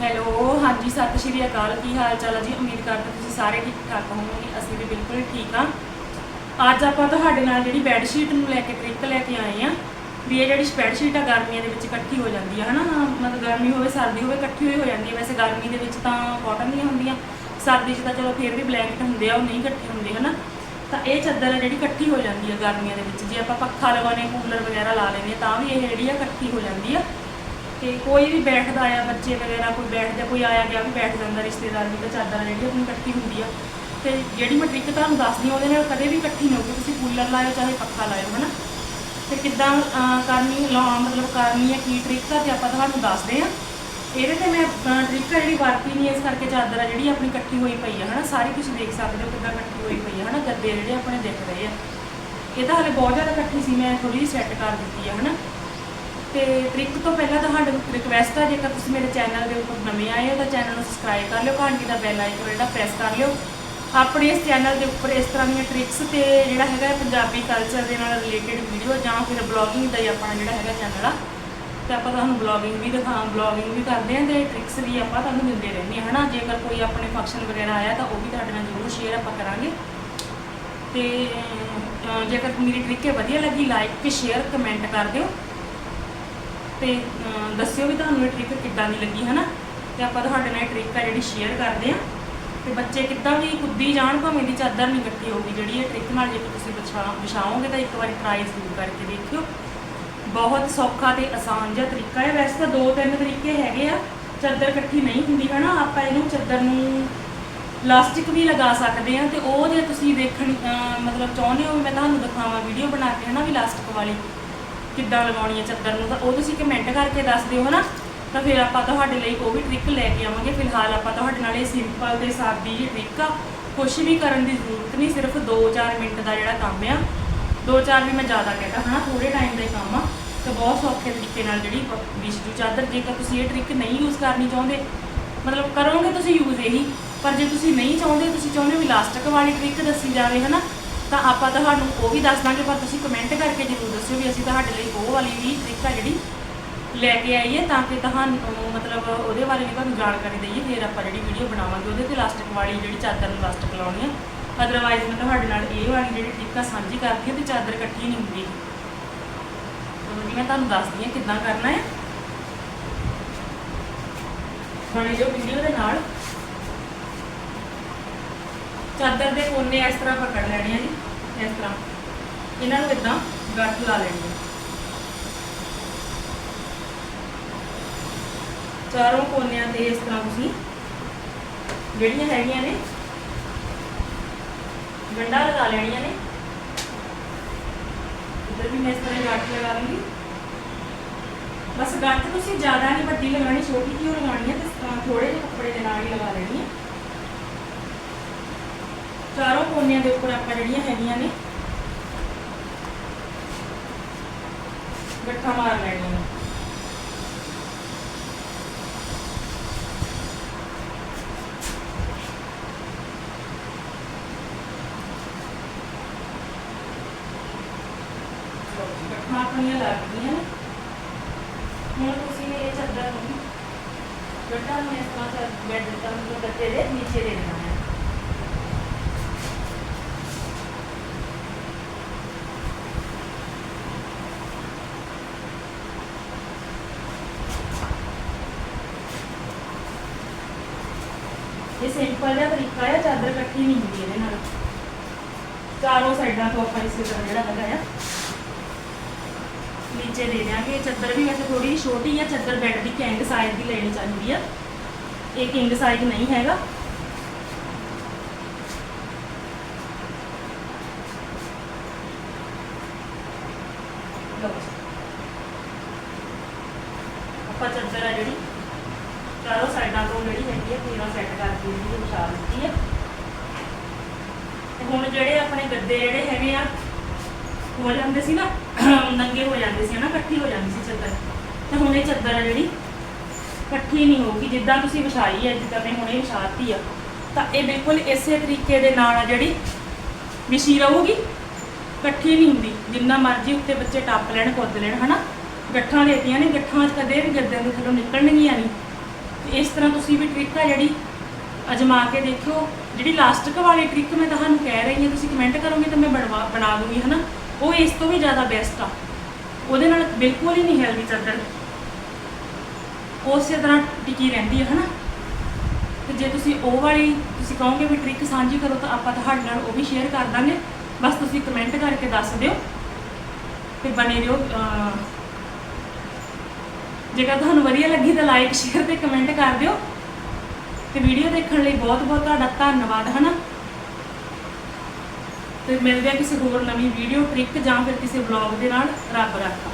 Hello, ਹਾਂਜੀ, ਸਤਿ ਸ਼੍ਰੀ ਅਕਾਲ। ਕੀ ਹਾਲ ਚਾਲ ਹੈ ਜੀ? ਉਮੀਦ ਕਰਦੇ ਤੁਸੀਂ ਸਾਰੇ ਠੀਕ ਠਾਕ ਹੋਵੋਗੇ। ਅਸੀਂ ਵੀ ਬਿਲਕੁਲ ਠੀਕ ਆ ਅੱਜ ਆਪਾਂ ਤੁਹਾਡੇ ਨਾਲ ਜਿਹੜੀ ਬੈੱਡ ਸ਼ੀਟ ਨੂੰ ਲੈ ਕੇ ਟ੍ਰਿਕ ਲੈ ਕੇ ਆਏ ਆ ਵੀ ਇਹ ਜਿਹੜੀ ਬੈੱਡ ਸ਼ੀਟ ਆ ਗਰਮੀਆਂ ਦੇ ਵਿੱਚ ਇਕੱਠੀ ਹੋ ਜਾਂਦੀ ਹੈ ਹਨਾ? ਮਤਲਬ ਗਰਮੀ ਹੋਵੇ, ਸਰਦੀ ਹੋਵੇ, ਇਕੱਠੀ ਹੋਈ ਹੋ ਜਾਂਦੀ ਹੈ ਵੈਸੇ ਗਰਮੀ ਦੇ ਵਿੱਚ ਤਾਂ ਕਾਟਨ ਦੀਆਂ ਹੁੰਦੀਆਂ। ਸਰਦੀ 'ਚ ਤਾਂ ਚਲੋ ਫਿਰ ਵੀ ਬਲੈਂਕਟ ਹੁੰਦੇ ਆ, ਉਹ ਨਹੀਂ ਇਕੱਠੇ ਹੁੰਦੇ, ਹਨਾ? ਤਾਂ ਇਹ ਚਾਦਰ ਆ ਜਿਹੜੀ ਇਕੱਠੀ ਹੋ ਜਾਂਦੀ ਹੈ ਗਰਮੀਆਂ ਦੇ ਵਿੱਚ। ਜੇ ਆਪਾਂ ਪੱਖਾ ਲਗਾਉਣੇ ਕੂਲਰ ਵਗੈਰਾ ਲਾ ਲੈਂਦੇ ਹਾਂ, ਤਾਂ ਵੀ ਇਹ ਜਿਹੜੀ ਆ ਇਕੱਠੀ ਹੋ ਜਾਂਦੀ ਆ। ਤੇ ਕੋਈ ਵੀ ਬੈਠਦਾ ਆ, ਬੱਚੇ ਵਗੈਰਾ ਕੋਈ ਬੈਠਦਾ, ਕੋਈ ਆਇਆ ਗਿਆ ਵੀ ਬੈਠ ਜਾਂਦਾ, ਰਿਸ਼ਤੇਦਾਰ ਵੀ ਤਾਂ ਚਾਦਰ ਜਿਹੜੀ ਆਪਣੀ ਇਕੱਠੀ ਹੁੰਦੀ ਆ। ਤੇ ਜਿਹੜੀ ਮੈਂ ਟ੍ਰਿਕ ਤੁਹਾਨੂੰ ਦੱਸਦੀ ਹਾਂ, ਉਹਦੇ ਨਾਲ ਕਦੇ ਵੀ ਇਕੱਠੀ ਨਹੀਂ ਹੋਊਗੀ। ਤੁਸੀਂ ਕੂਲਰ ਲਾਇਓ, ਚਾਹੇ ਪੱਖਾ ਲਾਇਓ, ਹਨਾ? ਤੇ ਕਿੱਦਾਂ ਕਰਨੀ, ਲਾ, ਮਤਲਬ ਕਰਨੀ ਹੈ ਕੀ ਟ੍ਰਿਕ ਆ, ਤੇ ਆਪਾਂ ਤੁਹਾਨੂੰ ਦੱਸਦੇ ਆ ਇਹਦੇ ਤੇ ਮੈਂ ਟ੍ਰਿਕ ਆ ਜਿਹੜੀ ਵਰਤੀ ਨਹੀਂ, ਇਸ ਕਰਕੇ ਚਾਦਰ ਆ ਜਿਹੜੀ ਆਪਣੀ ਇਕੱਠੀ ਹੋਈ ਪਈ ਆ, ਹਨਾ? ਸਾਰੀ ਤੁਸੀਂ ਦੇਖ ਸਕਦੇ ਹੋ ਕਿੱਦਾਂ ਇਕੱਠੀ ਹੋਈ ਪਈ ਆ, ਹਨਾ? ਗੱਦੇ ਜਿਹੜੇ ਆਪਣੇ ਦਿਖ ਰਹੇ ਆ। ਇਹ ਤਾਂ ਹਲੇ ਬਹੁਤ ਜ਼ਿਆਦਾ ਇਕੱਠੀ ਸੀ, ਮੈਂ ਥੋੜੀ ਜਿਹੀ ਸੈੱਟ ਕਰ ਦਿੱਤੀ ਆ, ਹਨਾ? ਤੇ ਟ੍ਰਿਕ ਤੋਂ ਪਹਿਲਾਂ ਤੁਹਾਡੇ ਨੂੰ ਰਿਕਵੈਸਟ ਹੈ ਜੇਕਰ ਤੁਸੀਂ ਮੇਰੇ ਚੈਨਲ ਦੇ ਉੱਪਰ ਨਵੇਂ ਆਏ ਹੋ ਤਾਂ ਚੈਨਲ ਨੂੰ ਸਬਸਕ੍ਰਾਈਬ ਕਰ ਲਿਓ, ਘੰਟੀ ਦਾ ਬੈਲ ਆਈਕਨ ਜਿਹੜਾ ਪ੍ਰੈਸ ਕਰ ਲਿਓ। ਆਪਣੇ ਇਸ ਚੈਨਲ ਦੇ ਉੱਪਰ ਇਸ ਤਰ੍ਹਾਂ ਦੀਆਂ ਟ੍ਰਿਕਸ ਤੇ ਜਿਹੜਾ ਹੈਗਾ ਪੰਜਾਬੀ ਕਲਚਰ ਦੇ ਨਾਲ ਰਿਲੇਟਡ ਵੀਡੀਓ ਜਾਂ ਫਿਰ ਬਲੌਗਿੰਗ ਦਾ ਹੀ ਆਪਣਾ ਜਿਹੜਾ ਹੈਗਾ ਚੈਨਲ ਆ, ਤੇ ਆਪਾਂ ਤੁਹਾਨੂੰ ਬਲੌਗਿੰਗ ਵੀ ਦਿਖਾ ਬਲੌਗਿੰਗ ਵੀ ਕਰਦੇ ਹਾਂ ਤੇ ਟ੍ਰਿਕਸ ਵੀ ਆਪਾਂ ਤੁਹਾਨੂੰ ਦਿੰਦੇ ਰਹਿੰਦੇ ਹਾਂ, ਹਨਾ? ਜੇਕਰ ਕੋਈ ਆਪਣੇ ਫੰਕਸ਼ਨ ਵਗੈਰਾ ਆਇਆ ਤਾਂ ਉਹ ਵੀ ਤੁਹਾਡੇ ਨਾਲ ਜ਼ਰੂਰ ਸ਼ੇਅਰ ਆਪਾਂ ਕਰਾਂਗੇ। ਤੇ ਜੇਕਰ ਮੇਰੀ ਟ੍ਰਿਕ ਵਧੀਆ ਲੱਗੀ ਲਾਈਕ ਤੇ ਸ਼ੇਅਰ ਕਮੈਂਟ ਕਰ ਦਿਓ। ਤੇ ਅਹ, ਦੱਸਿਓ ਵੀ ਤੁਹਾਨੂੰ ਇਹ ਟ੍ਰਿਕ ਕਿੱਦਾਂ ਦੀ ਲੱਗੀ ਹਨਾ? ਤੇ ਆਪਾਂ ਤੁਹਾਡੇ ਨਾਲ ਇਹ ਟ੍ਰਿਕ ਆ ਜਿਹੜੀ ਸ਼ੇਅਰ ਕਰਦੇ ਆ ਤੇ ਬੱਚੇ ਕਿੱਦਾਂ ਵੀ ਕੁੱਦੀ ਜਾਣ ਭਾਵੇਂ ਦੀ ਚਾਦਰ ਨਹੀਂ ਇਕੱਠੀ ਹੋਊਗੀ ਜਿਹੜੀ ਇਹ ਟ੍ਰਿਕ ਨਾਲ ਜੇ ਤੁਸੀਂ ਵਿਛਾ- ਵਿਛਾਓਗੇ ਤਾਂ ਇੱਕ ਵਾਰੀ ਟਰਾਈ ਜ਼ਰੂਰ ਕਰਕੇ ਦੇਖਿਓ। ਬਹੁਤ ਸੌਖਾ ਤੇ ਆਸਾਨ ਜਿਹਾ ਤਰੀਕਾ ਹੈ। ਵੈਸੇ ਤਾਂ ਦੋ ਤਿੰਨ ਤਰੀਕੇ ਹੈਗੇ ਆ। ਚਾਦਰ ਇਕੱਠੀ ਨਹੀਂ ਹੁੰਦੀ ਹਨਾ? ਆਪਾਂ ਇਹਨੂੰ ਚਾਦਰ ਨੂੰ ਪਲਾਸਟਿਕ ਵੀ ਲਗਾ ਸਕਦੇ ਆ ਤੇ ਉਹ ਜੇ ਤੁਸੀਂ ਦੇਖਣ ਅਹ ਮਤਲਬ ਚਾਹੁੰਦੇ ਹੋ ਮੈਂ ਤੁਹਾਨੂੰ ਦਿਖਾਵਾਂ ਵੀਡੀਓ ਬਣਾ ਕੇ ਹਨਾ ਵੀ ਲਾਸਟਿਕ ਵਾਲੀ। ਕਿੱਦਾਂ ਲਗਾਉਣੀ ਹੈ ਚਾਦਰ ਨੂੰ, ਤਾਂ ਉਹ ਤੁਸੀਂ ਕਮੈਂਟ ਕਰਕੇ ਦੱਸ ਦਿਓ, ਹਨਾ? ਤਾਂ ਫਿਰ ਆਪਾਂ ਤੁਹਾਡੇ ਲਈ ਉਹ ਵੀ ਟ੍ਰਿਕ ਲੈ ਕੇ ਆਵਾਂਗੇ। ਫਿਲਹਾਲ ਆਪਾਂ ਤੁਹਾਡੇ ਨਾਲ ਇਹ ਸਿੰਪਲ ਤੇ ਸਾਦੀ ਜਿਹੀ ਟ੍ਰਿਕ ਆ। ਕੁਛ ਵੀ ਕਰਨ ਦੀ ਜ਼ਰੂਰਤ ਨਹੀਂ, ਸਿਰਫ 2-4 ਮਿੰਟ ਦਾ ਜਿਹੜਾ ਕੰਮ ਆ। 2-4 ਵੀ ਮੈਂ ਜ਼ਿਆਦਾ ਕਹਿੰਦਾ ਹਨਾ? ਥੋੜੇ ਟਾਈਮ ਦਾ ਹੀ ਕੰਮ ਆ। ਤਾਂ ਬਹੁਤ ਸੌਖੇ ਤਰੀਕੇ ਨਾਲ ਜਿਹੜੀ ਵਿਸ਼ਜੂ ਚਾਦਰ, ਜੇਕਰ ਤੁਸੀਂ ਇਹ ਟ੍ਰਿਕ ਨਹੀਂ ਯੂਜ਼ ਕਰਨੀ ਚਾਹੁੰਦੇ, ਮਤਲਬ ਕਰੋਗੇ ਤੁਸੀਂ ਯੂਜ਼ ਇਹੀ। ਪਰ ਜੇ ਤੁਸੀਂ ਨਹੀਂ ਚਾਹੁੰਦੇ, ਤੁਸੀਂ ਚਾਹੁੰਦੇ ਹੋ ਵੀ ਲਾਸਟਿਕ ਵਾਲੀ ਟ੍ਰਿਕ ਦੱਸੀ ਜਾਵੇ, ਹਨਾ? ਤਾਂ ਆਪਾਂ ਤੁਹਾਨੂੰ ਉਹ ਵੀ ਦੱਸ ਦਾਂਗੇ, ਪਰ ਤੁਸੀਂ ਕਮੈਂਟ ਕਰਕੇ ਜ਼ਰੂਰ ਦੱਸਿਓ ਵੀ ਅਸੀਂ ਤੁਹਾਡੇ ਲਈ ਉਹ ਵਾਲੀ ਵੀ ਤਰੀਕਾ ਜਿਹੜੀ ਲੈ ਕੇ ਆਈਏ ਤਾਂ ਕਿ ਤੁਹਾਨੂੰ ਮਤਲਬ ਉਹਦੇ ਬਾਰੇ ਵੀ ਤੁਹਾਨੂੰ ਜਾਣਕਾਰੀ ਦਈਏ, ਫਿਰ ਆਪਾਂ ਜਿਹੜੀ ਵੀਡੀਓ ਬਣਾਵਾਂਗੇ ਉਹਦੇ ਤੇ ਲਾਸਟਿਕ ਵਾਲੀ ਜਿਹੜੀ ਚਾਦਰ ਨੂੰ ਲਾਸਟਿਕ ਲਾਉਣੀ ਆ। ਅਦਰਵਾਈਜ਼ ਮੈਂ ਤੁਹਾਡੇ ਨਾਲ ਇਹ ਵਾਲੀ ਜਿਹੜੀ ਟ੍ਰਿਕ ਸਾਂਝੀ ਕਰਦੀ ਹਾਂ ਤੇ ਚਾਦਰ ਇਕੱਠੀ ਨਹੀਂ ਹੁੰਦੀ। ਹੁਣ ਮੈਂ ਤੁਹਾਨੂੰ ਦੱਸਦੀ ਹਾਂ ਕਿੱਦਾਂ ਕਰਨਾ ਹੈ। ਬਣੇ ਜੋ ਵੀਡੀਓ ਦੇ ਨਾਲ। ਚਾਦਰ ਦੇ ਕੋਨੇ ਇਸ ਤਰ੍ਹਾਂ ਪਕੜ ਲੈਣੇ ਆ ਜੀ, ਇਸ ਤਰ੍ਹਾਂ। ਇਹਨਾਂ ਨੂੰ ਇਦਾਂ ਗੱਠ ਲਾ ਲੈਣੀ ਹੈ ਚਾਰੋਂ ਕੋਨਿਆਂ ਤੇ ਇਸ ਤਰ੍ਹਾਂ ਤੁਸੀਂ ਜਿਹੜੀਆਂ ਹੈਗੀਆਂ ਨੇ ਗੰਡਾ ਲਗਾ ਲੈਣੀਆਂ ਨੇ। ਇੱਧਰ ਵੀ ਮੈਂ ਇਸ ਤਰ੍ਹਾਂ ਗੱਠ ਲਗਾ ਲੂੰਗੀ ਬਸ ਗੱਠ ਤੁਸੀਂ ਜ਼ਿਆਦਾ ਨਹੀਂ, ਵੱਡੀ ਲਗਾਣੀ ਛੋਟੀ ਜਿਹੀ ਓ ਲਗਾਣੀ ਹੈ ਤੇ ਇਸ ਤਰ੍ਹਾਂ ਥੋੜੇ ਜਿਹੇ ਕੱਪੜੇ ਦੇ ਨਾਲ ਹੀ ਲਗਾ ਲੈਣੀ ਹੈ ਚਾਰੋਂ ਕੋਨਿਆਂ ਦੇ ਉੱਪਰ ਆਪਾਂ ਜਿਹੜੀਆਂ ਹੈਗੀਆਂ ਨੇ, ਗੱਠਾਂ ਮਾਰ ਲੈਣੀਆਂ ਨੇ। ਗੱਠਾਂ ਆਪਣੀਆਂ ਲੱਗ ਗਈਆਂ ਨੇ। ਹੁਣ ਤੁਸੀਂ ਇਹ ਚਾਦਰ ਨੂੰ, ਗੱਠਾਂ ਨੂੰ ਇਸ ਤਰ੍ਹਾਂ ਕਰ ਬੈੱਡ ਦਾ ਮਤਲਬ ਗੱਦੇ ਦੇ ਨੀਚੇ ਦੇ ਦੇਣਾ ਸਿੰਪਲ ਜਿਹਾ ਤਰੀਕਾ ਹੈ ਚਾਦਰ ਇਕੱਠੀ ਨਹੀਂ ਹੁੰਦੀ ਇਹਦੇ ਨਾਲ। ਚਾਰੋਂ ਸਾਈਡਾਂ ਤੋਂ ਆਪਾਂ ਇਸੇ ਤਰ੍ਹਾਂ ਜਿਹੜਾ ਹੈਗਾ ਆ, ਨੀਚੇ ਦੇ ਦਿਆਂਗੇ। ਇਹ ਚਾਦਰ ਵੀ ਵੈਸੇ ਥੋੜੀ ਛੋਟੀ ਆ, ਚਾਦਰ ਬੈੱਡ ਦੀ ਕਿੰਗ ਸਾਈਜ਼ ਦੀ ਲੈਣੀ ਚਾਹੀਦੀ ਆ। ਇਹ ਕਿੰਗ ਸਾਈਜ਼ ਨਹੀਂ ਹੈਗਾ। ਲਓ ਜੀ। ਆਪਾਂ ਚਾਦਰ ਆ ਜਿਹੜੀ ਚਾਰੋਂ ਸਾਈਡਾਂ ਤੋਂ ਜਿਹੜੀ ਹੈਗੀ ਆ ਪੂਰਾ ਸੈੱਟ ਕਰਕੇ ਜਿਹੜੀ ਵਿਛਾ ਦਿੱਤੀ ਆ। ਤੇ ਹੁਣ ਜਿਹੜੇ ਆਪਣੇ ਗੱਦੇ ਜਿਹੜੇ ਹੈਗੇ ਆ, ਹੋ ਜਾਂਦੇ ਸੀ ਨਾ, ਨੰਗੇ ਹੋ ਜਾਂਦੇ ਸੀ ਨਾ ਇਕੱਠੀ ਹੋ ਜਾਂਦੀ ਸੀ ਚਾਦਰ। ਤੇ ਹੁਣ ਇਹ ਚਾਦਰ ਆ ਜਿਹੜੀ, ਇਕੱਠੀ ਨਹੀਂ ਹੋਊਗੀ। ਜਿੱਦਾਂ ਤੁਸੀਂ ਵਿਛਾਈ ਹੈ ਜਿੱਦਾਂ ਮੈਂ ਹੁਣੇ ਵਿਛਾਤੀ ਆ। ਤਾਂ ਇਹ ਬਿਲਕੁਲ ਇਸੇ ਤਰੀਕੇ ਦੇ ਨਾਲ ਆ ਜਿਹੜੀ, ਵਿਛੀ ਰਹੂਗੀ। ਇਕੱਠੀ ਨਹੀਂ ਹੁੰਦੀ। ਜਿੰਨਾ ਮਰਜ਼ੀ ਉੱਤੇ ਬੱਚੇ ਟੱਪ ਲੈਣ, ਕੁੱਦ ਲੈਣ, ਹਨਾ। ਗੱਠਾਂ ਦੇਤੀਆਂ ਨੇ, ਗੱਠਾਂ 'ਚ ਕਦੇ ਵੀ ਗੱਦਿਆਂ ਦੇ ਥੱਲੋਂ ਨਿਕਲਣਗੀਆਂ ਨਹੀਂ। ਤਰ੍ਹਾਂ ਤੁਸੀਂ ਵੀ ਟ੍ਰਿਕ ਆ ਜਿਹੜੀ ਅਜਮਾ ਕੇ ਦੇਖਿਓ। ਜਿਹੜੀ ਲਾਸਟਿਕ ਵਾਲੀ ਟ੍ਰਿਕ ਮੈਂ ਤੁਹਾਨੂੰ ਕਹਿ ਰਹੀ ਹਾਂ, ਤੁਸੀਂ ਕਮੈਂਟ ਕਰੋਗੇ ਤਾਂ ਮੈਂ ਬਣਵਾ ਬਣਾ ਦੂੰਗੀ, ਹਨਾ? ਉਹ ਇਸ ਤੋਂ ਵੀ ਜ਼ਿਆਦਾ ਬੈਸਟ ਆ। ਉਹਦੇ ਨਾਲ ਬਿਲਕੁਲ ਹੀ ਨਹੀਂ ਹਿਲਦੀ ਚਾਦਰ ਉਸੇ ਤਰ੍ਹਾਂ ਟਿਕੀ ਰਹਿੰਦੀ ਹੈ ਹਨਾ? ਤੇ ਜੇ ਤੁਸੀਂ ਉਹ ਵਾਲੀ ਤੁਸੀਂ ਕਹੋਗੇ ਵੀ ਟ੍ਰਿਕ ਸਾਂਝੀ ਕਰੋ ਤਾਂ ਆਪਾਂ ਤੁਹਾਡੇ ਨਾਲ ਉਹ ਵੀ ਸ਼ੇਅਰ ਕਰ ਦਾਂਗੇ। ਬਸ ਤੁਸੀਂ ਕਮੈਂਟ ਕਰਕੇ ਦੱਸ ਦਿਓ। ਤੇ ਬਣੇ ਰਹੋ ਜੇਕਰ ਤੁਹਾਨੂੰ ਵਧੀਆ ਲੱਗੀ ਤਾਂ ਲਾਈਕ ਸ਼ੇਅਰ ਤੇ ਕਮੈਂਟ ਕਰ ਦਿਓ। ਤੇ ਵੀਡੀਓ ਦੇਖਣ ਲਈ ਬਹੁਤ ਬਹੁਤ ਤੁਹਾਡਾ ਧੰਨਵਾਦ, ਹਨਾ? ਤੇ ਮਿਲਦੇ ਆ ਕਿਸੇ ਹੋਰ ਨਵੀਂ ਵੀਡੀਓ ਟ੍ਰਿਕ ਜਾਂ ਫਿਰ ਕਿਸੇ ਵਲੌਗ ਦੇ ਨਾਲ। ਰੱਬ ਰੱਖਾ।